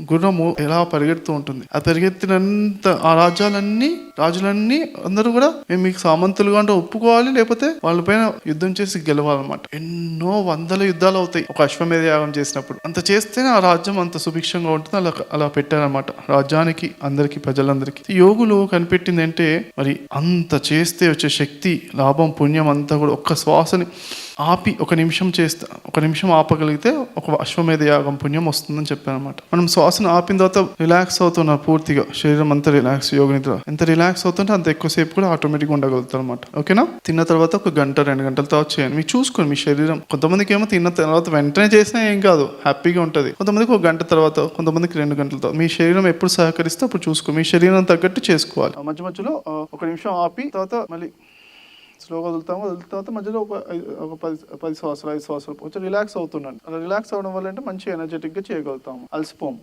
గుర్రము ఎలా పరిగెడుతూ ఉంటుంది. ఆ పరిగెత్తినంత ఆ రాజ్యాలన్నీ రాజులన్నీ అందరూ కూడా మేము మీకు సామంతులుగా అంటే ఒప్పుకోవాలి లేకపోతే వాళ్ళ పైన యుద్ధం చేసి గెలవాలన్నమాట. ఎన్నో వందల యుద్ధాలు అవుతాయి. ఒక అశ్వమేధ యాగం చేసినప్పుడు. అంత చేస్తేనే ఆ రాజ్యం అంత సుభిక్షంగా ఉంటుంది. అలా అలా పెట్టారనమాట రాజ్యానికి అందరికి ప్రజలందరికీ. యోగులు కనిపెట్టింది అంటే మరి అంత చేస్తే వచ్చే శక్తి లాభం పుణ్యం అంతా కూడా ఒక్క శ్వాసని ఆపి ఒక నిమిషం చేస్తా ఒక నిమిషం ఆపగలిగితే ఒక అశ్వమేధ యాగం పుణ్యం వస్తుందని చెప్పారనమాట మనం శ్వాసను ఆపిన తర్వాత రిలాక్స్ అవుతున్నారు పూర్తిగా. శరీరం అంతా రిలాక్స్ యోగ నిద్ర. ఎంత రిలాక్స్ అవుతుంటే అంత ఎక్కువసేపు కూడా ఆటోమేటిక్గా ఉండగలుగుతారు అనమాట ఓకేనా తిన్న తర్వాత ఒక గంట రెండు గంటల తర్వాత చేయండి. మీరు చూసుకోండి మీ శరీరం. కొంతమందికి ఏమో తిన్న తర్వాత వెంటనే చేసినా ఏం కాదు. హ్యాపీగా ఉంటుంది. కొంతమందికి ఒక గంట తర్వాత కొంతమందికి రెండు గంటల తర్వాత. మీ శరీరం ఎప్పుడు సహకరిస్తే అప్పుడు చూసుకో. మీ శరీరం తగ్గట్టు చేసుకోవాలి. మధ్య మధ్యలో ఒక నిమిషం ఆపి తర్వాత మళ్ళీ స్లోగా వదులుతాము. వదిలిన తర్వాత మధ్యలో ఒక ఒక పది పది శ్వాసాలు ఐదు శ్వాసాలు కొంచెం రిలాక్స్ అవుతున్నాను అలా రిలాక్స్ అవ్వడం వల్ల అంటే మంచి ఎనర్జెటిక్గా చేయగలుగుతాము. అలసిపోము.